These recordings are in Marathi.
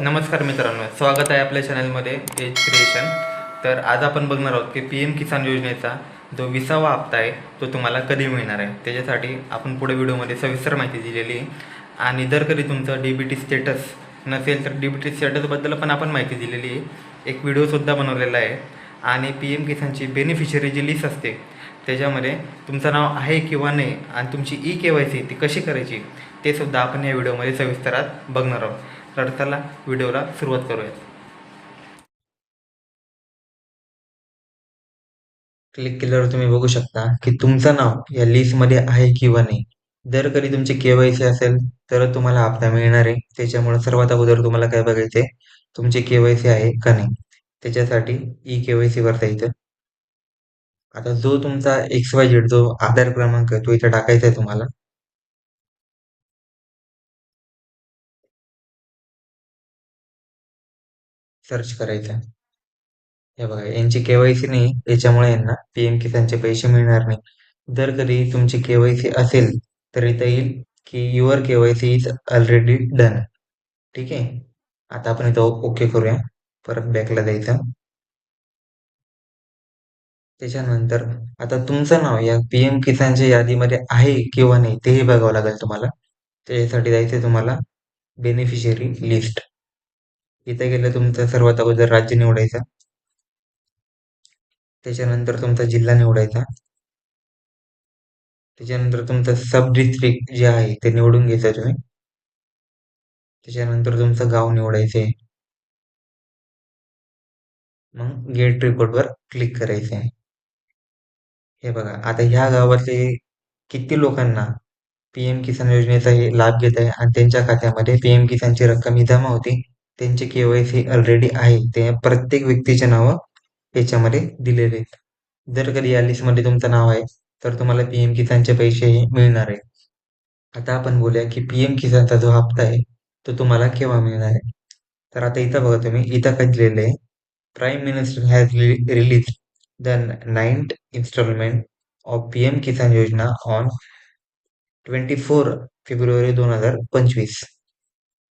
नमस्कार मित्रांनो स्वागत आहे आपल्या चॅनलमध्ये एज क्रिएशन तर आज आपण बघणार आहोत की पी एम किसान योजनेचा जो विसावा हप्ता आहे तो तुम्हाला कधी मिळणार आहे? त्याच्यासाठी आपण पुढे व्हिडिओमध्ये सविस्तर माहिती दिलेली आहे. आणि जर कधी तुमचं डी बी टी स्टेटस नसेल तर डी बी टी स्टेटसबद्दल पण आपण माहिती दिलेली आहे. एक व्हिडिओसुद्धा बनवलेला आहे. आणि पी एम किसानची बेनिफिशरी जी लिस्ट असते त्याच्यामध्ये तुमचं नाव आहे किंवा नाही आणि तुमची ई के वाय सी ती कशी करायची ते सुद्धा आपण या व्हिडिओमध्ये सविस्तरात बघणार आहोत. तर व्हिडिओला सुरुवात करूयात. क्लिक केल्यावर तुम्ही बघू शकता की तुमचं नाव या लिस्टमध्ये आहे किंवा नाही. जर कधी तुमची केवायसी असेल तर तुम्हाला हप्ता मिळणार आहे. त्याच्यामुळे सर्वात अगोदर तुम्हाला काय बघायचं आहे तुमची केवायसी आहे का नाही? त्याच्यासाठी ई केवायसी करता सीवर जायचं आता जो तुमचा एक्स वाय झेड जो आधार क्रमांक आहे तो इथे टाकायचा आहे तुम्हाला. सर्च करायचा. हे बघा यांची केवायसी नाही याच्यामुळे यांना पीएम किसानचे पैसे मिळणार नाही. जर कधी तुमची केवायसी असेल तर इथं येईल की your KYC is already done ठीक आहे? आता आपण इथं ओके करूया. परत बॅकला जायचं. त्याच्यानंतर आता तुमचं नाव या पीएम किसानच्या यादीमध्ये आहे किंवा नाही तेही बघावं लागेल तुम्हाला. त्याच्यासाठी जायचं तुम्हाला बेनिफिशियरी लिस्ट इथे गेलं तुमचं सर्वात अगोदर राज्य निवडायचं. त्याच्यानंतर तुमचा जिल्हा निवडायचा. त्याच्यानंतर तुमचं सब डिस्ट्रिक्ट जे आहे ते निवडून घ्यायचं तुम्ही. त्याच्यानंतर तुमचं गाव निवडायचे मग गेट रिपोर्टवर क्लिक करायचे हे बघा आता ह्या गावातले किती लोकांना पीएम किसान योजनेचा हे लाभ घेत आहे आणि त्यांच्या खात्यामध्ये पीएम किसानची रक्कम ही जमा होती. त्यांचे केवायसी ऑलरेडी आहे. ते प्रत्येक व्यक्तीचे नावं याच्यामध्ये दिलेले आहेत. जर कधी या लिस्टमध्ये तुमचं नाव आहे तर तुम्हाला पी एम किसानचे पैसे हे मिळणार आहे आता आपण बोलूया की पी एम किसानचा जो हप्ता आहे तो तुम्हाला केव्हा मिळणार आहे? तर आता इथं बघा तुम्ही इथं काय दिलेलं आहे. Prime minister has release the ninth installment of P M Kisan योजना ऑन ट्वेंटी फोर फेब्रुवारी दोन हजार पंचवीस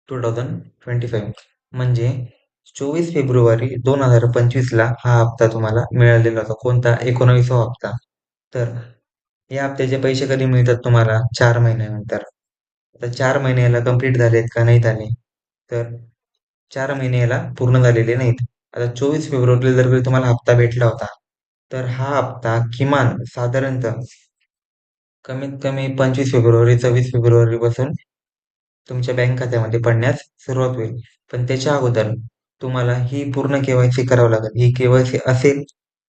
टू थाउजंड ट्वेंटी फाईव्ह म्हणजे चोवीस फेब्रुवारी दोन हजार पंचवीसला हा हप्ता तुम्हाला मिळालेला होता. कोणता? एकोणावीसवा हप्ता. तर या हप्त्याचे पैसे कधी मिळतात तुम्हाला? चार महिन्यानंतर. आता चार महिन्याला कंप्लीट कंप्लीट झालेत का? नाही झाले तर चार महिन्याला पूर्ण झालेले नाहीत. आता चोवीस फेब्रुवारीला जर कधी तुम्हाला हप्ता भेटला होता तर हा हप्ता किमान साधारणतः कमीत कमी पंचवीस फेब्रुवारी सव्वीस फेब्रुवारी पासून तुमच्या बँक खात्यामध्ये पडण्यास सुरुवात होईल. पण त्याच्या अगोदर तुम्हाला ही पूर्ण केवायसी करावं लागेल. ही केवायसी असेल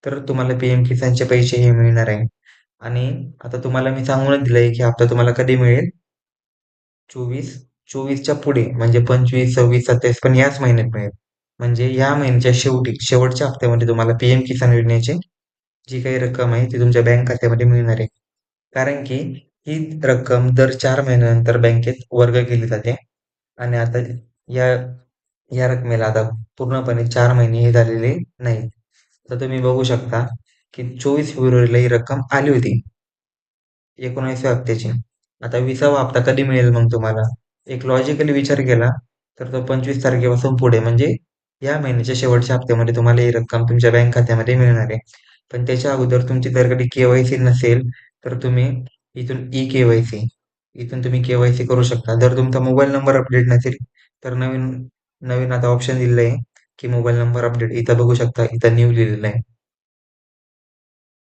तर तुम्हाला पी एम किसानचे पैसे हे मिळणार आहे. आणि आता तुम्हाला मी सांगूनच दिलंय की हप्ता तुम्हाला कधी मिळेल? चोवीस चोवीसच्या पुढे म्हणजे पंचवीस सव्वीस सत्तावीस पण याच महिन्यात मिळेल. म्हणजे या महिन्याच्या शेवटी शेवटच्या हप्त्यामध्ये तुम्हाला पी एम किसान योजनेची जी काही रक्कम आहे ती तुमच्या बँक खात्यामध्ये मिळणार आहे. कारण की ही रक्कम दर चार महिन्यानंतर बँकेत वर्ग केली जाते. आणि आता या या रकमेला आता पूर्णपणे चार महिने हे झालेले नाहीत. तर तुम्ही बघू शकता की चोवीस फेब्रुवारीला ही रक्कम आली होती. एकोणीसव्या हप्त्याची. आता विसावा हप्ता कधी मिळेल मग तुम्हाला? एक लॉजिकली विचार केला तर तो पंचवीस तारखेपासून पुढे. म्हणजे या महिन्याच्या शेवटच्या हप्त्यामध्ये तुम्हाला ही रक्कम तुमच्या बँक खात्यामध्ये मिळणार आहे. पण त्याच्या अगोदर तुमची जर कधी केवायसी नसेल तर तुम्ही इथून ई केवायसी इथून तुम्ही केवायसी करू शकता. जर तुमचा मोबाईल नंबर अपडेट नसेल तर नवीन नवीन आता ऑप्शन दिलेलं आहे की मोबाईल नंबर अपडेट इथं बघू शकता इथं न्यू लिहिलेलं आहे.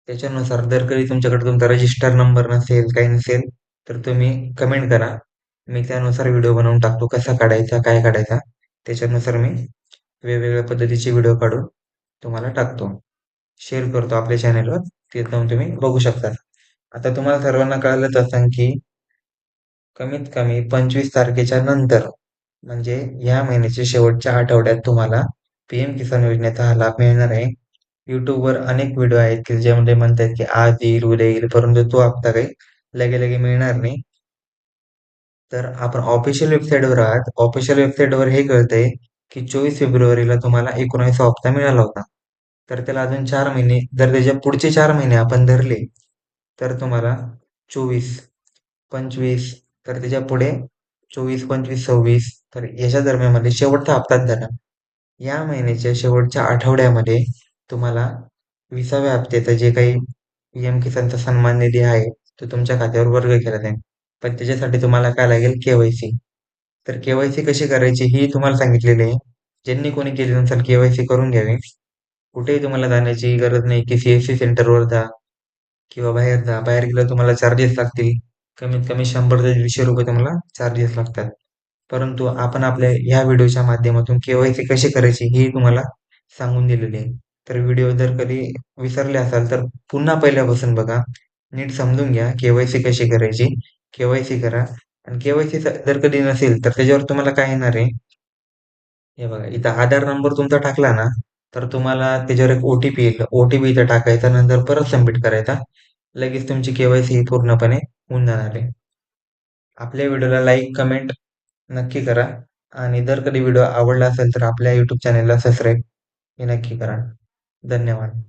त्याच्यानुसार जर कधी तुमच्याकडे तुमचा रजिस्टर नंबर नसेल काही नसेल तर तुम्ही कमेंट करा. मी त्यानुसार व्हिडिओ बनवून टाकतो कसा काढायचा काय काढायचा त्याच्यानुसार मी वेगवेगळ्या पद्धतीचे व्हिडिओ काढून तुम्हाला टाकतो. शेअर करतो आपल्या चॅनेलवर ते जाऊन तुम्ही बघू शकता. आता तुम्हाला सर्वांना कळालंच असं की कमीत कमी पंचवीस तारखेच्या नंतर म्हणजे या महिन्याच्या शेवटच्या आठवड्यात तुम्हाला पी एम किसान योजनेचा हा लाभ मिळणार आहे. युट्यूबवर अनेक व्हिडिओ आहेत की ज्यामध्ये म्हणतात की आज येईल उद्या येईल परंतु तो हप्ता काही लगे लगे मिळणार नाही. तर आपण ऑफिशियल वेबसाईटवर आहात. ऑफिशियल वेबसाईटवर हे कळतंय की चोवीस फेब्रुवारीला तुम्हाला एकोणावीसवा हप्ता मिळाला होता. तर त्याला अजून चार महिने जर त्याच्या पुढचे चार महिने आपण धरले तर तुम्हाला चोवीस पंचवीस तर त्याच्या पुढे चोवीस पंचवीस सव्वीस तर याच्या दरम्यानमध्ये शेवटचा हप्ताच झाला या महिन्याच्या शेवटच्या आठवड्यामध्ये तुम्हाला विसाव्या हप्त्याचा जे काही पी एम किसानचा सन्मान निधी आहे तो तुमच्या खात्यावर वर्ग केला जाईल. पण त्याच्यासाठी तुम्हाला काय लागेल? केवायसी तर केवायसी कशी करायची ही तुम्हाला सांगितलेली आहे. ज्यांनी कोणी केली नसेल केवायसी करून घ्यावी. कुठेही तुम्हाला जाण्याची गरज नाही की सीएससी सेंटरवर जा किंवा बाहेर जा बाहेर गेलं तुम्हाला चार्जेस लागतील. कमीत कमी शंभर ते दीडशे रुपये तुम्हाला चार्जेस लागतात. परंतु आपण आपल्या ह्या व्हिडिओच्या माध्यमातून केवायसी कशी करायची हे तुम्हाला सांगून दिलेली आहे. तर व्हिडिओ जर कधी विसरले असाल तर पुन्हा पहिल्यापासून बघा. नीट समजून घ्या केवायसी कशी करायची. केवायसी करा. आणि केवायसी जर कधी नसेल तर त्याच्यावर तुम्हाला काय येणार आहे? हे बघा इथं आधार नंबर तुमचा टाकला ना तर तुम्हाला त्याच्यावर एक ओ टी पी येईल ओ टी पी इथं टाकायचा नंतर परत सबमिट करायचा. लगेच तुमची केवायसी पूर्णपणे होऊन जाणार आहे. आपल्या व्हिडिओला लाईक कमेंट नक्की करा. आणि जर कधी व्हिडिओ आवडला असेल तर आपल्या यूट्यूब चॅनेलला सबस्क्राईब हे नक्की करा. धन्यवाद.